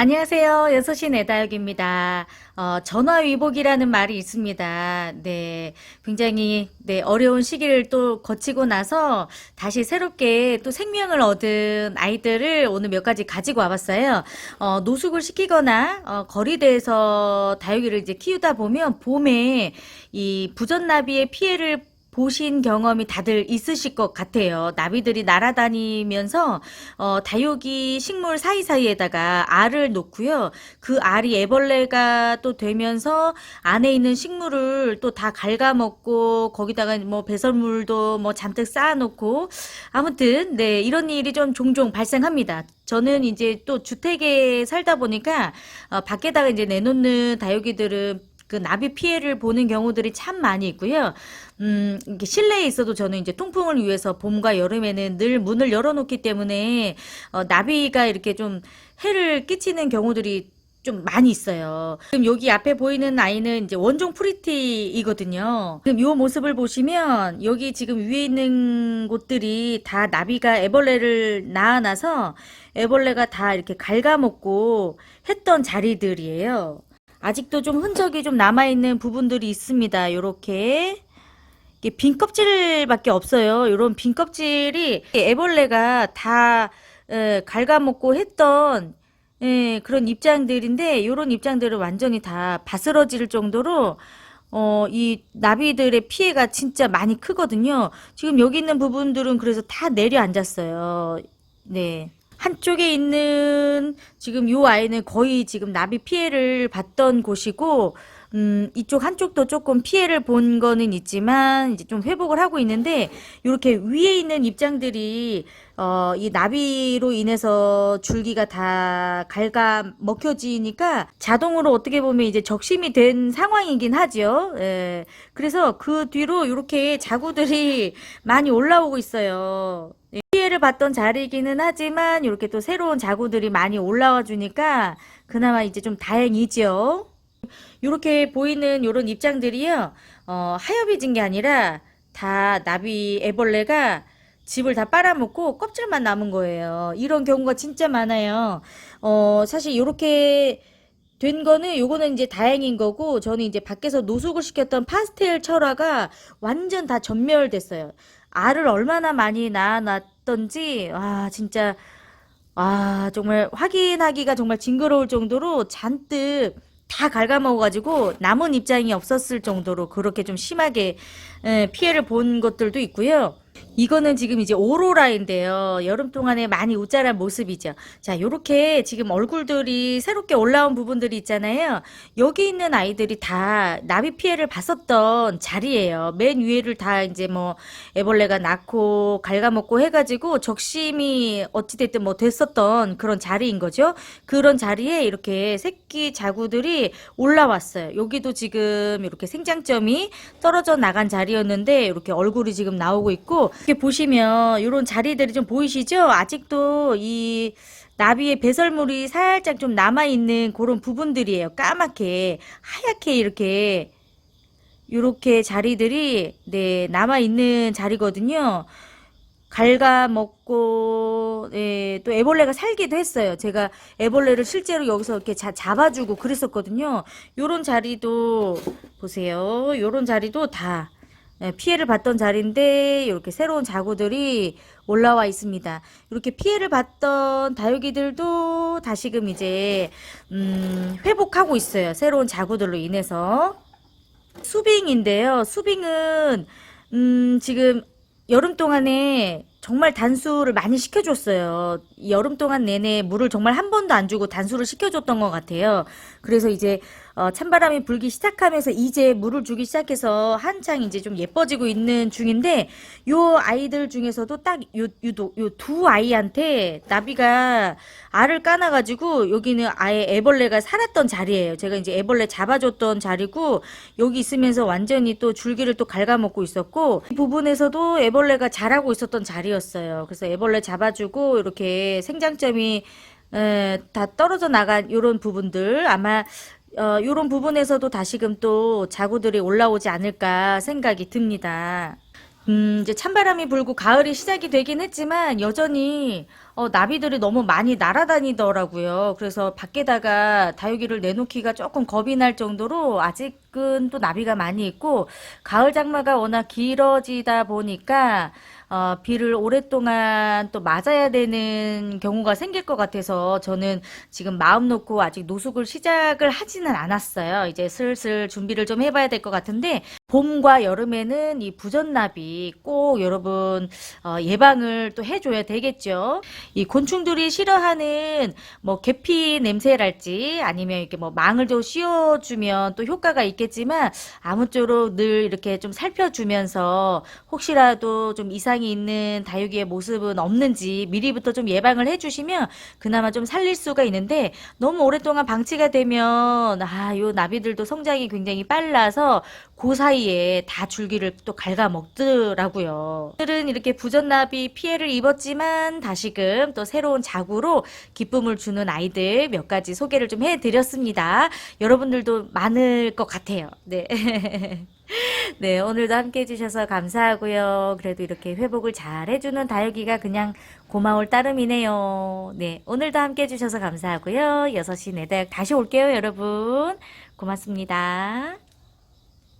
안녕하세요. 여섯시 내다육입니다. 어, 전화위복이라는 말이 있습니다. 네. 굉장히, 네, 어려운 시기를 또 거치고 나서 다시 새롭게 또 생명을 얻은 아이들을 오늘 몇 가지 가지고 와봤어요. 어, 노숙을 시키거나, 어, 거리대에서 다육이를 이제 키우다 보면 봄에 이 부전나비의 피해를 보신 경험이 다들 있으실 것 같아요. 나비들이 날아다니면서 어, 다육이 식물 사이사이에다가 알을 놓고요. 그 알이 애벌레가 또 되면서 안에 있는 식물을 또 다 갉아먹고 거기다가 뭐 배설물도 뭐 잔뜩 쌓아놓고 아무튼 네 이런 일이 좀 종종 발생합니다. 저는 이제 또 주택에 살다 보니까 어, 밖에다가 이제 내놓는 다육이들은 그 나비 피해를 보는 경우들이 참 많이 있고요. 음, 이게 실내에 있어도 저는 이제 통풍을 위해서 봄과 여름에는 늘 문을 열어놓기 때문에 어, 나비가 이렇게 좀 해를 끼치는 경우들이 좀 많이 있어요. 지금 여기 앞에 보이는 아이는 이제 원종 프리티이거든요. 지금 이 모습을 보시면 여기 지금 위에 있는 곳들이 다 나비가 애벌레를 낳아놔서 애벌레가 다 이렇게 갉아먹고 했던 자리들이에요. 아직도 좀 흔적이 좀 남아있는 부분들이 있습니다. 요렇게. 이게 빈 껍질밖에 없어요. 이런 빈 껍질이 애벌레가 다 에, 갉아먹고 했던 예, 그런 입장들인데 이런 입장들은 완전히 다 바스러질 정도로 어, 이 나비들의 피해가 진짜 많이 크거든요. 지금 여기 있는 부분들은 그래서 다 내려앉았어요. 네. 한쪽에 있는 지금 요 아이는 거의 지금 나비 피해를 봤던 곳이고 음, 이쪽 한쪽도 조금 피해를 본 거는 있지만 이제 좀 회복을 하고 있는데 이렇게 위에 있는 입장들이 어, 이 나비로 인해서 줄기가 다 갉아 먹혀지니까 자동으로 어떻게 보면 이제 적심이 된 상황이긴 하죠. 예. 그래서 그 뒤로 이렇게 자구들이 많이 올라오고 있어요. 예, 피해를 봤던 자리이기는 하지만 이렇게 또 새로운 자구들이 많이 올라와 주니까 그나마 이제 좀 다행이죠. 이렇게 보이는 이런 입장들이요, 어, 하엽이 진 게 아니라 다 나비 애벌레가 집을 다 빨아먹고 껍질만 남은 거예요. 이런 경우가 진짜 많아요. 어, 사실 이렇게 된 거는 요거는 이제 다행인 거고 저는 이제 밖에서 노숙을 시켰던 파스텔 철화가 완전 다 전멸됐어요. 알을 얼마나 많이 낳아놨 던지 와 진짜 와 정말 확인하기가 정말 징그러울 정도로 잔뜩 다 갉아먹어가지고 남은 입장이 없었을 정도로 그렇게 좀 심하게 에, 피해를 본 것들도 있고요. 이거는 지금 이제 오로라인데요. 여름 동안에 많이 웃자란 모습이죠. 자, 요렇게 지금 얼굴들이 새롭게 올라온 부분들이 있잖아요. 여기 있는 아이들이 다 나비 피해를 봤었던 자리예요. 맨 위에를 다 이제 뭐 애벌레가 낳고 갉아먹고 해가지고 적심이 어찌됐든 뭐 됐었던 그런 자리인 거죠. 그런 자리에 이렇게 새끼 자구들이 올라왔어요. 여기도 지금 이렇게 생장점이 떨어져 나간 자리였는데 이렇게 얼굴이 지금 나오고 있고 이렇게 보시면 이런 자리들이 좀 보이시죠? 아직도 이 나비의 배설물이 살짝 좀 남아있는 그런 부분들이에요. 까맣게 하얗게 이렇게 이렇게 자리들이 네 남아있는 자리거든요. 갉아먹고 예, 또 애벌레가 살기도 했어요. 제가 애벌레를 실제로 여기서 이렇게 자, 잡아주고 그랬었거든요. 요런 자리도 보세요. 요런 자리도 다 예, 피해를 봤던 자리인데 이렇게 새로운 자구들이 올라와 있습니다. 이렇게 피해를 봤던 다육이들도 다시금 이제 음, 회복하고 있어요. 새로운 자구들로 인해서 수빙인데요. 수빙은 음, 지금 여름 동안에 정말 단수를 많이 시켜줬어요. 이 여름 동안 내내 물을 정말 한 번도 안 주고 단수를 시켜줬던 것 같아요. 그래서 이제 어, 찬바람이 불기 시작하면서 이제 물을 주기 시작해서 한창 이제 좀 예뻐지고 있는 중인데 요 아이들 중에서도 딱요 유도 요 두 아이한테 나비가 알을 까놔 가지고 여기는 아예 애벌레가 살았던 자리예요. 제가 이제 애벌레 잡아줬던 자리고 여기 있으면서 완전히 또 줄기를 또 갉아먹고 있었고 이 부분에서도 애벌레가 자라고 있었던 자리였어요. 그래서 애벌레 잡아주고 이렇게 생장점이 에, 다 떨어져 나간 요런 부분들 아마 어, 요런 부분에서도 다시금 또 자구들이 올라오지 않을까 생각이 듭니다. 음, 이제 찬바람이 불고 가을이 시작이 되긴 했지만 여전히 어, 나비들이 너무 많이 날아다니더라고요. 그래서 밖에다가 다육이를 내놓기가 조금 겁이 날 정도로 아직은 또 나비가 많이 있고 가을 장마가 워낙 길어지다 보니까 어, 비를 오랫동안 또 맞아야 되는 경우가 생길 것 같아서 저는 지금 마음 놓고 아직 노숙을 시작을 하지는 않았어요. 이제 슬슬 준비를 좀 해봐야 될 것 같은데 봄과 여름에는 이 부전나비 꼭 여러분 어, 예방을 또 해줘야 되겠죠. 이 곤충들이 싫어하는 뭐 계피 냄새랄지 아니면 이렇게 뭐 망을 좀 씌워주면 또 효과가 있겠지만 아무쪼록 늘 이렇게 좀 살펴주면서 혹시라도 좀 이상 이 있는 다육이의 모습은 없는지 미리부터 좀 예방을 해주시면 그나마 좀 살릴 수가 있는데 너무 오랫동안 방치가 되면 아, 요 나비들도 성장이 굉장히 빨라서 그 사이에 다 줄기를 또 갉아먹더라고요. 오늘은 이렇게 부전나비 피해를 입었지만 다시금 또 새로운 자구로 기쁨을 주는 아이들 몇 가지 소개를 좀 해드렸습니다. 여러분들도 많을 것 같아요. 네. 네, 오늘도 함께 해주셔서 감사하고요. 그래도 이렇게 회복을 잘 해주는 다육이가 그냥 고마울 따름이네요. 네, 오늘도 함께 해주셔서 감사하고요. 6시 내다육 다시 올게요, 여러분. 고맙습니다.